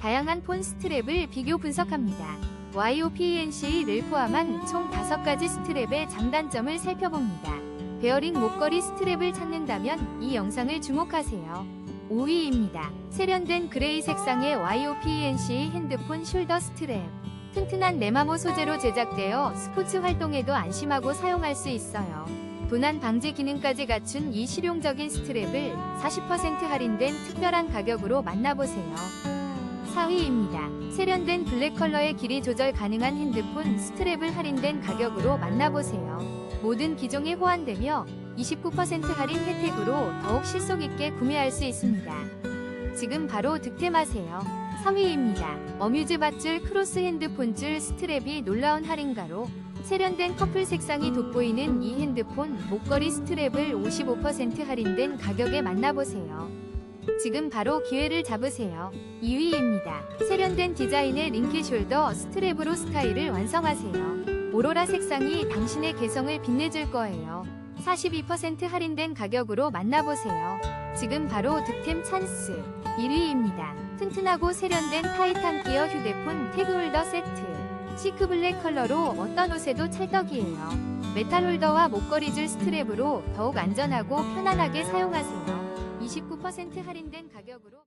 다양한 폰 스트랩을 비교 분석합니다. YOPNC를 포함한 총 5가지 스트랩의 장단점을 살펴봅니다. 베어링 목걸이 스트랩을 찾는다면 이 영상을 주목하세요. 5위입니다. 세련된 그레이 색상의 YOPNC 핸드폰 숄더 스트랩. 튼튼한 네마모 소재로 제작되어 스포츠 활동에도 안심하고 사용할 수 있어요. 도난 방지 기능까지 갖춘 이 실용적인 스트랩을 40% 할인된 특별한 가격으로 만나보세요. 4위입니다. 세련된 블랙 컬러의 길이 조절 가능한 핸드폰 스트랩을 할인된 가격으로 만나보세요. 모든 기종이 호환되며 29% 할인 혜택으로 더욱 실속 있게 구매할 수 있습니다. 지금 바로 득템하세요. 3위입니다. 어뮤즈 밧줄 크로스 핸드폰 줄 스트랩이 놀라운 할인가로 세련된 커플 색상이 돋보이는 이 핸드폰 목걸이 스트랩을 55% 할인된 가격에 만나보세요. 지금 바로 기회를 잡으세요. 2위입니다. 세련된 디자인의 링키 숄더 스트랩으로 스타일을 완성하세요. 오로라 색상이 당신의 개성을 빛내줄 거예요. 42% 할인된 가격으로 만나보세요. 지금 바로 득템 찬스. 1위입니다. 튼튼하고 세련된 타이탄 기어 휴대폰 태그홀더 세트. 시크 블랙 컬러로 어떤 옷에도 찰떡이에요. 메탈 홀더와 목걸이줄 스트랩으로 더욱 안전하고 편안하게 사용하세요. 29% 할인된 가격으로